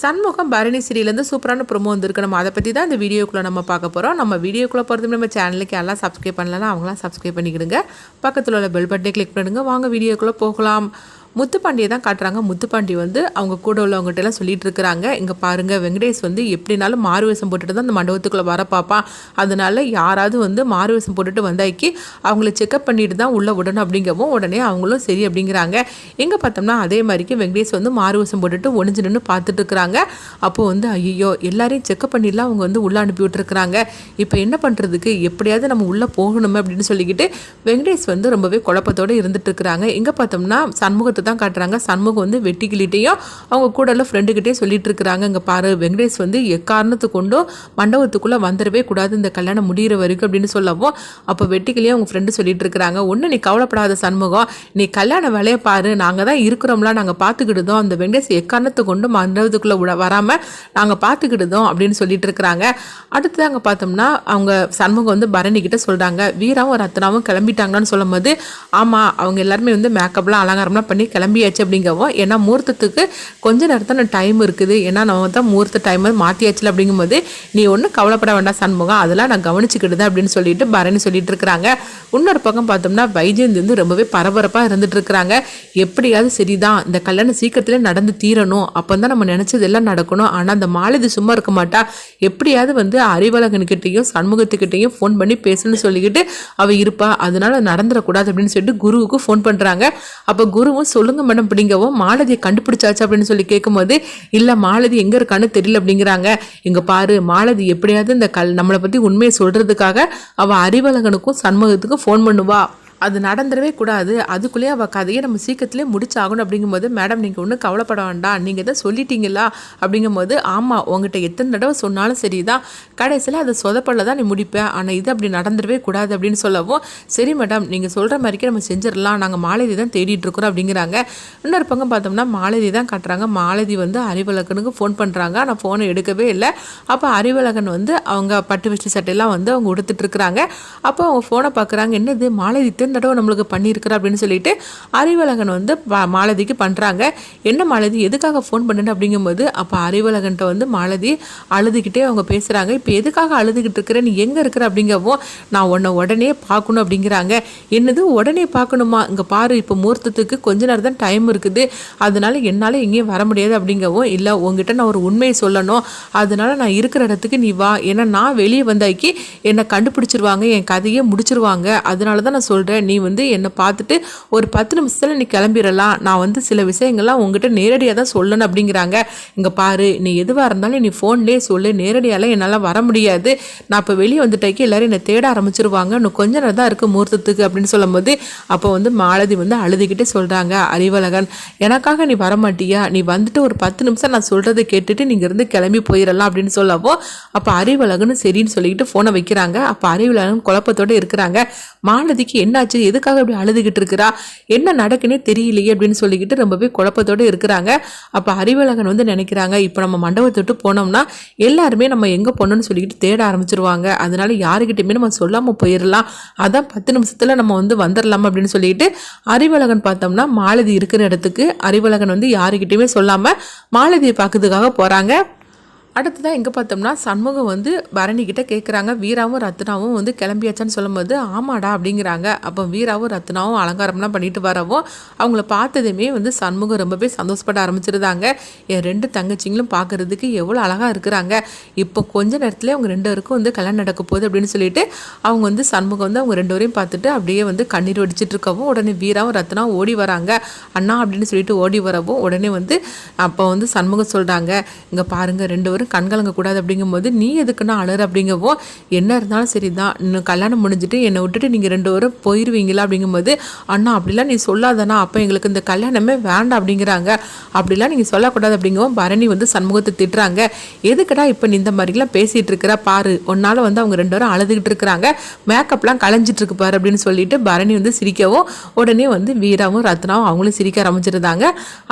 சண்முகம் பரணி சீரியலேருந்து சூப்பரான ப்ரொமோ வந்திருக்கு. நம்ம அதை பற்றி தான் இந்த வீடியோக்குள்ளே நம்ம பார்க்க போகிறோம் நம்ம வீடியோக்குள்ளே போகிறது நம்ம சேனலுக்கு எல்லாம் சப்ஸ்கிரைப் பண்ணலன்னா அவங்களாம் சப்ஸ்கிரைப் பண்ணிக்கிடுங்க. பக்கத்தில் உள்ள பெல் பட்டனை கிளிக் பண்ணுங்க. வாங்க வீடியோக்குள்ளே போகலாம். முத்துப்பாண்டியை தான் காட்டுறாங்க. முத்துப்பாண்டி வந்து அவங்க கூட உள்ளவங்ககிட்ட எல்லாம் சொல்லிட்டு இருக்கிறாங்க. இங்கே பாருங்க வெங்கடேஷ் வந்து எப்படினாலும் மாறு வேஷம் போட்டுட்டு தான் அந்த மண்டபத்துக்குள்ளே வர பார்ப்பான் அதனால யாராவது வந்து மாறு வேஷம் போட்டுட்டு வந்தாக்கி அவங்கள செக்அப் பண்ணிட்டு தான் உள்ளே விடணும் அப்படிங்கவும் உடனே அவங்களும் சரி அப்படிங்கிறாங்க. எங்கே பார்த்தோம்னா அதே மாதிரிக்கு வெங்கடேஷ் வந்து மாறு வேஷம் போட்டுட்டு ஒழிஞ்சு நின்று பார்த்துட்டு இருக்கிறாங்க. அப்போ வந்து ஐயோ எல்லாரையும் செக்அப் பண்ணிடலாம் அவங்க வந்து உள்ளே அனுப்பி விட்டுருக்குறாங்க. இப்போ என்ன பண்ணுறதுக்கு எப்படியாவது நம்ம உள்ளே போகணுமே அப்படின்னு சொல்லிக்கிட்டு வெங்கடேஷ் வந்து ரொம்பவே குழப்பத்தோடு இருந்துட்டு இருக்கிறாங்க. எங்கே பார்த்தோம்னா சண்முகத்தை தான் காட்டுறாங்க. சண்முகம் வந்து வெட்டிக்கிளிட்டையும் அவங்க கூட எல்லாம் ஃப்ரெண்டுக்கிட்டே சொல்லிட்டு இருக்கிறாங்க. இங்கே பாரு வெங்கடேஷ் வந்து எக்காரணத்து கொண்டும் மண்டபத்துக்குள்ளே வந்துடவே கூடாது. இந்த கல்யாணம் முடிகிற வரைக்கும் அப்படின்னு சொல்லவும் அப்போ வெட்டிக்கிளியே அவங்க ஃப்ரெண்டு சொல்லிட்டு இருக்கிறாங்க. ஒன்று நீ கவலைப்படாத சண்முகம். நீ கல்யாண வேலையை பாரு. நாங்கள் தான் இருக்கிறோம்லாம் நாங்கள் பார்த்துக்கிடுதோம். அந்த வெங்கடேஷ் எக்காரணத்து கொண்டும் மண்டபத்துக்குள்ளே வராமல் நாங்கள் பார்த்துக்கிடுதோம் அப்படின்னு சொல்லிட்டு இருக்கிறாங்க. அடுத்து அங்கே பார்த்தோம்னா அவங்க சண்முகம் வந்து பரணிக்கிட்ட சொல்கிறாங்க வீராவும் ரத்னாவும் கிளம்பிட்டாங்கன்னு சொல்லும்போது ஆமாம் அவங்க எல்லாருமே வந்து மேக்கப்லாம் அலங்காரம்லாம் பண்ணி கிளம்பியாச்சு அப்படிங்கவோ ஏன்னா முகூர்த்தத்துக்கு கொஞ்ச நேரத்தில் டைம் இருக்குது. ஏன்னா நம்ம தான் முகூர்த்த டைம் மாற்றியாச்சு அப்படிங்கும்போது நீ ஒன்றும் கவலைப்பட வேண்டாம் சண்முகம் அதெல்லாம் நான் கவனிச்சுக்கிடுது அப்படின்னு சொல்லிட்டு பரணி சொல்லிட்டு இருக்கிறாங்க. இன்னொரு பக்கம் பார்த்தோம்னா வைஜெயந்தி வந்து ரொம்பவே பரபரப்பாக இருந்துட்டு இருக்கிறாங்க. எப்படியாவது சரிதான். இந்த கல்யாணம் சீக்கிரத்தில் நடந்து தீரணும். அப்போ தான் நம்ம நினச்சது எல்லாம் நடக்கணும். ஆனால் அந்த மாலதி சும்மா இருக்க மாட்டா. எப்படியாவது வந்து அறிவழகன்கிட்டையும் சண்முகத்துக்கிட்டையும் ஃபோன் பண்ணி பேசணும்னு சொல்லிக்கிட்டு அவள் இருப்பா. அதனால நடந்துடக்கூடாது அப்படின்னு சொல்லிட்டு குருவுக்கு ஃபோன் பண்ணுறாங்க அப்போ குருவும் சொல்லுங்க மேடம் அப்படிங்கவும் மாலதியை கண்டுபிடிச்சாச்சு அப்படின்னு சொல்லி கேட்கும்போது இல்லை மாலதி எங்கே இருக்கான்னு தெரியல அப்படிங்கிறாங்க. இங்கே பாரு மாலதி எப்படியாவது இந்த கல் நம்மளை பற்றி உண்மையை சொல்கிறதுக்காக அவள் அறிவழகனுக்கும் சண்முகத்துக்கும் ஃபோன் பண்ணுவா. அது நடந்துடவே கூடாது. அதுக்குள்ளேயே அவள் கதையை நம்ம சீக்கிரத்துலேயே முடிச்சாகணும் அப்படிங்கும்போது மேடம் நீங்கள் ஒன்றும் கவலைப்பட வேண்டாம். நீங்கள் இதை சொல்லிட்டீங்களா? அப்படிங்கும்போது ஆமாம் உங்ககிட்ட எத்தனை தடவை சொன்னாலும் சரி தான் கடைசியில் அதை சொதப்படல தான் நீ முடிப்பேன் ஆனால் இது அப்படி நடந்துடவே கூடாது அப்படின்னு சொல்லவும் சரி மேடம் நீங்கள் சொல்கிற மாதிரிக்கே நம்ம செஞ்சிடலாம். நாங்கள் மாலதி தான் தேடிட்டுருக்குறோம் அப்படிங்கிறாங்க. இன்னொரு பக்கம் பார்த்தோம்னா மாலதி தான் காட்டுறாங்க. மாலதி வந்து அறிவழகனுக்கு ஃபோன் பண்ணுறாங்க ஆனால் ஃபோனை எடுக்கவே இல்லை. அப்போ அறிவழகன் வந்து அவங்க பட்டு வச்சு சட்டையெல்லாம் வந்து அவங்க உடுத்துட்டு இருக்கிறாங்க. அப்போ அவங்க ஃபோனை பார்க்குறாங்க. என்னது? மாலதி இத்தனை தடவை நம்மளுக்கு பண்ணியிருக்கிற அப்படின்னு சொல்லிட்டு அறிவழகன் வந்து ப- மாலதிக்கு பண்ணுறாங்க என்ன மாலதி எதுக்காக ஃபோன் பண்ணுன்னு அப்படிங்கும்போது அப்போ அறிவழகன்ட்ட வந்து மாலதி அழுதுகிட்டே அவங்க பேசுகிறாங்க இப்போ எதுக்காக அழுதுகிட்டு இருக்கிற? நீ எங்கே இருக்கிற அப்படிங்கவும் நான் உன்னை உடனே பார்க்கணும் அப்படிங்கிறாங்க. என்னது உடனே பார்க்கணுமா? இங்கே பாரு இப்போ முகூர்த்தத்துக்கு கொஞ்ச நேரம் தான் டைம் இருக்குது. அதனால என்னால் எங்கேயும் வர முடியாது அப்படிங்கவும் இல்லை உங்ககிட்ட நான் ஒரு உண்மையை சொல்லணும். அதனால நான் இருக்கிற இடத்துக்கு நீ வா. ஏன்னா நான் வெளியே வந்தாக்கி என்னை கண்டுபிடிச்சிருவாங்க என் கதையே முடிச்சிருவாங்க. அதனால தான் நான் சொல்கிறேன் நீ வந்து என்னை பார்த்துட்டு ஒரு பத்து நிமிஷத்தில் நீ கிளம்பிடலாம். நான் வந்து சில விஷயங்கள்லாம் உங்ககிட்ட நேரடியாக தான் சொல்லணும் அப்படிங்கிறாங்க. இங்கே பாரு நீ எதுவாக இருந்தாலும் நீ ஃபோன்லேயே சொல்லு. நேரடியாலாம் என்னால் வர முடியாது. நான் இப்போ வெளியே வந்துட்டாக்கி எல்லாரும் என்னை தேட ஆரம்பிச்சிருவாங்க. இன்னும் கொஞ்ச நேரம் தான் இருக்குது முகூர்த்தத்துக்கு அப்படின்னு சொல்லும்போது அப்போ வந்து மாலதி வந்து அழுதுகிட்டே சொல்கிறாங்க அறிவழகன் எனக்காக நீ வர மாட்டியா நீ வந்துட்டு ஒரு பத்து நிமிஷம் நான் சொல்கிறத கேட்டுட்டு நீங்கள் இருந்து கிளம்பி போயிடலாம் அப்படின்னு சொல்லவோ அப்போ அறிவழகன் சரின்னு சொல்லிக்கிட்டு ஃபோனை வைக்கிறாங்க. அப்போ அறிவழகன் குழப்பத்தோடு இருக்கிறாங்க. மாலதிக்கு என்ன என்னாச்சு எதுக்காக இப்படி அழுதுகிட்டு இருக்கிறா? என்ன நடக்குன்னே தெரியலையே அப்படின்னு சொல்லிக்கிட்டு ரொம்பவே குழப்பத்தோடு இருக்கிறாங்க. அப்போ அறிவழகன் வந்து நினைக்கிறாங்க இப்போ நம்ம மண்டபத்தொட்டு போனோம்னா எல்லாருமே நம்ம எங்கே போனோம்னு சொல்லிக்கிட்டு தேட ஆரம்பிச்சிருவாங்க. அதனால யாருக்கிட்டையுமே நம்ம சொல்லாமல் போயிடலாம் அதான் பத்து நிமிஷத்தில் நம்ம வந்து வந்துடலாம் அப்படின்னு சொல்லிட்டு அறிவழகன் பார்த்தோம்னா மாலதி இருக்கிற இடத்துக்கு அறிவழகன் வந்து யாருக்கிட்டையுமே சொல்லாமல் மாலதியை பார்க்கறதுக்காக போகிறாங்க அடுத்ததான் எங்கே பார்த்தோம்னா சண்முகம் வந்து பரணிக்கிட்ட கேட்குறாங்க வீராவும் ரத்னாவும் வந்து கிளம்பியாச்சான்னு சொல்லும்போது ஆமாடா அப்படிங்கிறாங்க. அப்போ வீராவும் ரத்னாவும் அலங்காரம்லாம் பண்ணிட்டு வரவும் அவங்கள பார்த்ததுமே வந்து சண்முகம் ரொம்பவே சந்தோஷப்பட ஆரம்பிச்சிருந்தாங்க. என் ரெண்டு தங்கச்சிங்களும் பார்க்கறதுக்கு எவ்வளோ அழகாக இருக்கிறாங்க. இப்போ கொஞ்ச நேரத்தில் அவங்க ரெண்டு பேருக்கும் வந்து கல்யாணம் நடக்க போகுது அப்படின்னு சொல்லிட்டு அவங்க வந்து சண்முகம் வந்து அவங்க ரெண்டு பேரையும் பார்த்துட்டு அப்படியே வந்து கண்ணீர் வடிச்சிட்டு இருக்கவும் உடனே வீராவும் ரத்னாவும் ஓடி வராங்க. அண்ணா அப்படின்னு சொல்லிட்டு ஓடி வரவும் உடனே வந்து அப்போ வந்து சண்முகம் சொல்கிறாங்க இங்கே பாருங்கள் ரெண்டு பேரும் கண் கலங்கக்கூடாது அப்படிங்கும்போது நீ எதுக்குன்னா அழற? அப்படிங்கவோ என்ன இருந்தாலும் சரி தான் இன்னும் கல்யாணம் முடிஞ்சுட்டு என்னை விட்டுட்டு நீங்கள் ரெண்டு வரும் போயிடுவீங்களா அப்படிங்கும்போது அண்ணா அப்படிலாம் நீ சொல்லாதண்ணா. அப்போ எங்களுக்கு இந்த கல்யாணமே வேண்டாம் அப்படிங்கிறாங்க. அப்படிலாம் நீங்கள் சொல்லக்கூடாது அப்படிங்கவும் பரணி வந்து சண்முகத்தை திட்டுறாங்க. எதுக்குடா இப்போ நீ இந்த மாதிரிலாம் பேசிகிட்டு இருக்கிற? பாரு ஒன்னால் வந்து அவங்க ரெண்டு பேரும் அழுதுகிட்டு இருக்கிறாங்க. மேக்கப்லாம் கலைஞ்சிட்டு இருக்கு பாரு அப்படின்னு சொல்லிட்டு பரணி வந்து சிரிக்கவும் உடனே வந்து வீராவும் ரத்னாவும் அவங்களும் சிரிக்க ஆரம்பிச்சிருந்தாங்க.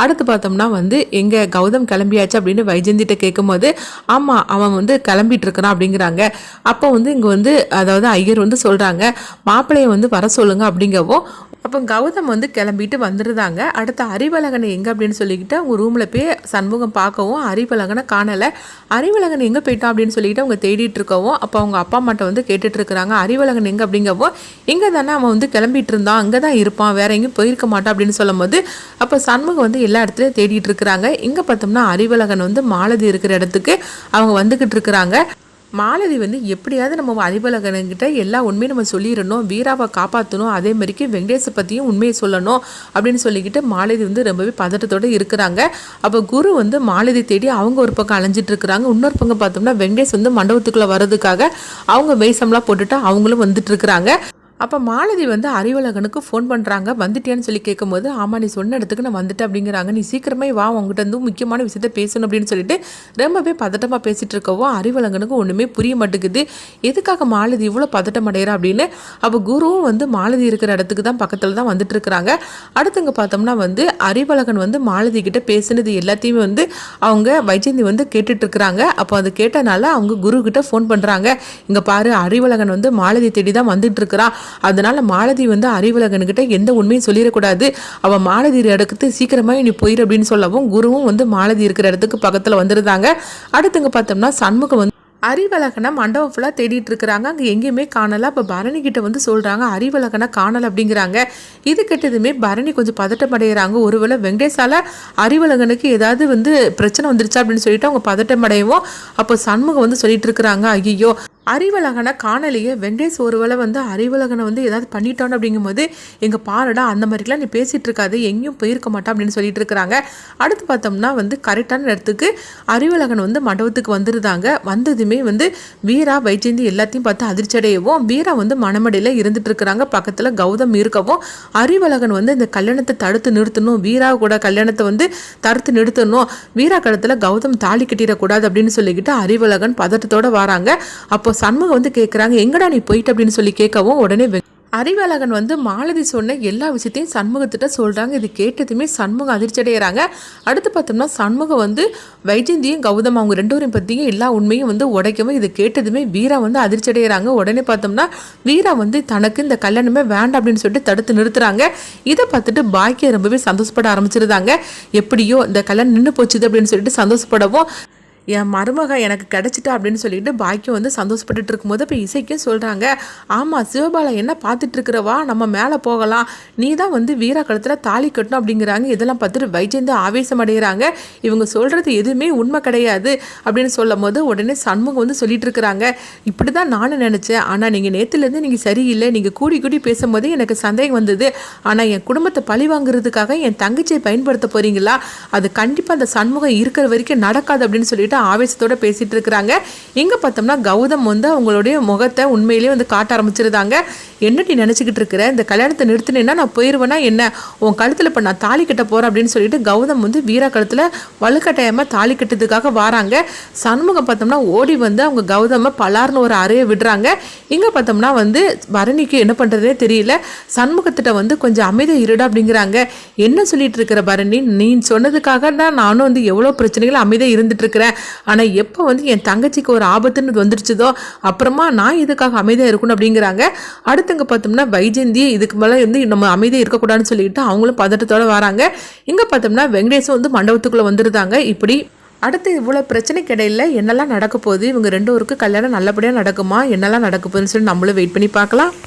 அடுத்து பார்த்தோம்னா வந்து எங்கள் கௌதம் கிளம்பியாச்சு அப்படின்னு வைஜந்திட்ட கேட்கும்போது ஆமாம் அவன் வந்து கிளம்பிட்டு இருக்கிறான் அப்படிங்கிறாங்க. அப்போ வந்து இங்கே வந்து அதாவது ஐயர் வந்து சொல்கிறாங்க மாப்பிள்ளையை வந்து வர சொல்லுங்கள் அப்படிங்கவும் அப்போ கௌதம் வந்து கிளம்பிட்டு வந்துருந்தாங்க. அடுத்த அறிவழகனை எங்கே அப்படின்னு சொல்லிக்கிட்டு அவங்க ரூமில் போய் சண்முகம் பார்க்கவும் அறிவழகனை காணலை. அறிவழகன் எங்கே போயிட்டான் அப்படின்னு சொல்லிக்கிட்டு அவங்க தேடிட்டு இருக்கவும் அப்போ அவங்க அப்பா அம்மாட்ட வந்து கேட்டுட்டு இருக்கிறாங்க. அறிவழகன் எங்கே அப்படிங்கவோ இங்கே தானே அவன் வந்து கிளம்பிட்டு இருந்தான். அங்கே தான் இருப்பான். வேற எங்கேயும் போயிருக்க மாட்டான் அப்படின்னு சொல்லும் போது அப்போ சண்முகம் வந்து எல்லா இடத்துலையும் தேடிட்டு இருக்கிறாங்க. இங்கே பார்த்தோம்னா அறிவழகன் வந்து மாலதி இருக்கிற இடத்துக்கு அவங்க வந்துக்கிட்டு இருக்கிறாங்க. மாலதி வந்து எப்படியாவது நம்ம அதிபலகன்கிட்ட எல்லா உண்மையும் நம்ம சொல்லிடணும் வீராவை காப்பாற்றணும் அதே மாதிரிக்கு வெங்கடேஷை பற்றியும் உண்மையை சொல்லணும் அப்படின்னு சொல்லிக்கிட்டு மாலதி வந்து ரொம்பவே பதட்டத்தோடு இருக்கிறாங்க. அப்போ குரு வந்து மாலதி தேடி அவங்க ஒரு பக்கம் அலைஞ்சிட்டு இருக்கிறாங்க. இன்னொரு பக்கம் பார்த்தோம்னா வெங்கடேஷ் வந்து மண்டபத்துக்குள்ளே வர்றதுக்காக அவங்க வேஷம்லாம் போட்டுட்டு அவங்களும் வந்துட்டு இருக்கிறாங்க. அப்போ மாலதி வந்து அறிவழகனுக்கு ஃபோன் பண்ணுறாங்க வந்துட்டேன்னு சொல்லி கேட்கும்போது ஆமாம் நீ சொன்ன இடத்துக்கு நான் வந்துட்டேன் அப்படிங்கிறாங்க. நீ சீக்கிரமே வா உங்ககிட்ட வந்து முக்கியமான விஷயத்த பேசணும் அப்படின்னு சொல்லிட்டு ரொம்பவே பதட்டமாக பேசிகிட்டு இருக்கவும் அறிவழகனுக்கு ஒன்றுமே புரிய மாட்டேங்குது. எதுக்காக மாலதி இவ்வளோ பதட்டம் அடைகிறா அப்படின்னு. அப்போ குருவும் வந்து மாலதி இருக்கிற இடத்துக்கு தான் பக்கத்தில் தான் வந்துட்டு இருக்கிறாங்க. அடுத்துங்க பார்த்தோம்னா வந்து அறிவழகன் வந்து மாலதி கிட்ட பேசுனது எல்லாத்தையுமே வந்து அவங்க வைஜந்தி வந்து கேட்டுட்டு இருக்கிறாங்க. அப்போ அது கேட்டனால அவங்க குரு கிட்ட ஃபோன் பண்ணுறாங்க இங்கே பாரு அறிவழகன் வந்து மாலதி தேடி தான் வந்துட்டு இருக்கிறான். அதனால மாலதி வந்து அறிவுலகன்கிட்ட எந்த உண்மையும் சொல்லிடக்கூடாது. அவள் மாலதி இடத்துக்கு சீக்கிரமாக நீ போயிரு அப்படின்னு சொல்லவும் குருவும் வந்து மாலதி இருக்கிற இடத்துக்கு பக்கத்தில் வந்துருந்தாங்க. அடுத்துங்க பார்த்தோம்னா சண்முகம் வந்து அறிவழகனை மண்டபம் ஃபுல்லாக தேடிட்டு இருக்கிறாங்க. அங்கே எங்கேயுமே காணலை. அப்போ பரணி கிட்ட வந்து சொல்கிறாங்க அறிவழகனை காணலை அப்படிங்கிறாங்க. இது கிட்டதுமே பரணி கொஞ்சம் பதட்டம் அடைகிறாங்க ஒருவேளை வெங்கடேஷால அறிவழகனுக்கு ஏதாவது வந்து பிரச்சனை வந்துருச்சா அப்படின்னு சொல்லிட்டு அவங்க பதட்டம் அடையவும் அப்போ சண்முகம் வந்து சொல்லிட்டு இருக்கிறாங்க. ஐயோ அறிவழகனை காணலையே. வெங்கடேஷ் ஒருவேளை வந்து அறிவழகனை வந்து ஏதாவது பண்ணிட்டான் அப்படிங்கும்போது எங்கள் பாருடா அந்த மாதிரிலாம் நீ பேசிகிட்டு இருக்காது. எங்கேயும் போயிருக்க மாட்டான் அப்படின்னு சொல்லிட்டு இருக்கிறாங்க. அடுத்து பார்த்தோம்னா வந்து கரெக்டான இடத்துக்கு அறிவழகன் வந்து மண்டபத்துக்கு வந்துருந்தாங்க. வந்ததுமே வந்து வீரா வைஜெயந்தி எல்லாத்தையும் பார்த்து அதிர்ச்சி அடையவும் வீரா வந்து மணமடையில் இருந்துட்டு இருக்கிறாங்க. பக்கத்தில் கௌதம் இருக்கவும் அறிவழகன் வந்து இந்த கல்யாணத்தை தடுத்து நிறுத்தணும். வீரா கூட கல்யாணத்தை வந்து தடுத்து நிறுத்தணும். வீரா கழுத்தில் கௌதம் தாலி கட்டிடக்கூடாது அப்படின்னு சொல்லிக்கிட்டு அறிவழகன் பதட்டத்தோடு வராங்க. அப்போ சண்முகம் வந்து கேட்குறாங்க எங்கடா நீ போயிட்டு? அப்படின்னு சொல்லி கேட்கவும் உடனே அறிவழகன் வந்து மாலதி சொன்ன எல்லா விஷயத்தையும் சண்முகத்திட்ட சொல்கிறாங்க இது கேட்டதுமே சண்முகம் அதிர்ச்சி அடைகிறாங்க அடுத்து பார்த்தோம்னா சண்முகம் வந்து வைஜந்தியும் கௌதம் அவங்க ரெண்டு பேரும் பற்றியும் எல்லா உண்மையும் வந்து உடைக்கவும் இது கேட்டதுமே வீரா வந்து அதிர்ச்சி அடைகிறாங்க உடனே பார்த்தோம்னா வீரா வந்து தனக்கு இந்த கல்யாணமே வேண்டாம் அப்படின்னு சொல்லிட்டு தடுத்து நிறுத்துறாங்க. இதை பார்த்துட்டு பாக்கியம் ரொம்பவே சந்தோஷப்பட ஆரம்பிச்சிருந்தாங்க. எப்படியோ இந்த கல்யாணம் நின்று போச்சுது அப்படின்னு சொல்லிட்டு சந்தோஷப்படவும் என் மருமக எனக்கு கிடச்சிட்டா அப்படின்னு சொல்லிட்டு பாக்கியம் வந்து சந்தோஷப்பட்டுட்டு இருக்கும்போது இப்போ இசைக்கும் சொல்கிறாங்க ஆமாம் சிவபாலா என்ன பார்த்துட்டு இருக்கிறவா நம்ம மேலே போகலாம். நீ தான் வந்து வீரா கழுத்தில் தாலி கட்டணும் அப்படிங்கிறாங்க. இதெல்லாம் பார்த்துட்டு வைஜெயந்து ஆவேசம் அடைகிறாங்க. இவங்க சொல்கிறது எதுவுமே உண்மை கிடையாது அப்படின்னு சொல்லும் போது உடனே சண்முகம் வந்து சொல்லிட்டு இருக்கிறாங்க. இப்படி தான் நானும் நினச்சேன். ஆனால் நீங்கள் நேற்றுலேருந்து நீங்கள் சரியில்லை. நீங்கள் கூடி கூடி பேசும்போது எனக்கு சந்தேகம் வந்தது. ஆனால் என் குடும்பத்தை பழி வாங்குறதுக்காக என் தங்கச்சியை பயன்படுத்த போகிறீங்களா அது கண்டிப்பாக அந்த சண்முகம் இருக்கிற வரைக்கும் நடக்காது அப்படின்னு சொல்லிட்டு சொல்லிட்டு ஆவேசத்தோடு பேசிகிட்டு இருக்கிறாங்க. இங்கே பார்த்தோம்னா கௌதம் வந்து அவங்களுடைய முகத்தை உண்மையிலேயே வந்து காட்ட ஆரம்பிச்சிருந்தாங்க. என்ன நீ நினச்சிக்கிட்டு இருக்கிற? இந்த கல்யாணத்தை நிறுத்தினேன்னா நான் போயிடுவேன்னா என்ன? உன் கழுத்தில் இப்போ நான் தாலி கட்ட போகிறேன் அப்படின்னு சொல்லிட்டு கௌதம் வந்து வீரா கழுத்தில் வலுக்கட்டாயமாக தாலி கட்டுறதுக்காக வராங்க. சண்முகம் பார்த்தோம்னா ஓடி வந்து அவங்க கௌதம பலார்னு ஒரு அறையை விடுறாங்க. இங்கே பார்த்தோம்னா வந்து பரணிக்கு என்ன பண்ணுறதே தெரியல. சண்முகத்திட்ட வந்து கொஞ்சம் அமைதி இருடா அப்படிங்கிறாங்க. என்ன சொல்லிட்டு இருக்கிற பரணி? நீ சொன்னதுக்காக தான் நானும் வந்து எவ்வளோ பிரச்சனைகள் அமைதியாக இருந்துட்டு இருக்கிறேன். ஆனால் எப்போ வந்து என் தங்கச்சிக்கு ஒரு ஆபத்துன்னு வந்துருச்சுதோ அப்புறமா நான் இதுக்காக அமைதியாக இருக்கணும் அப்படிங்கிறாங்க. அடுத்தங்க பார்த்தோம்னா வைஜெந்தி இதுக்கு மேலே வந்து நம்ம அமைதியாக இருக்கக்கூடாதுன்னு சொல்லிட்டு அவங்களும் பதட்டத்தோடு வராங்க. இங்கே பார்த்தோம்னா வெங்கடேஷும் வந்து மண்டபத்துக்குள்ளே வந்துருந்தாங்க. இப்படி அடுத்து இவ்வளோ பிரச்சனைக்கு இடையில என்னெல்லாம் நடக்க போகுது? இவங்க ரெண்டு ஊருக்கு கல்யாணம் நல்லபடியாக நடக்குமா? என்னெல்லாம் நடக்க போகுதுன்னு சொல்லி நம்மளும் வெயிட் பண்ணி பார்க்கலாம்.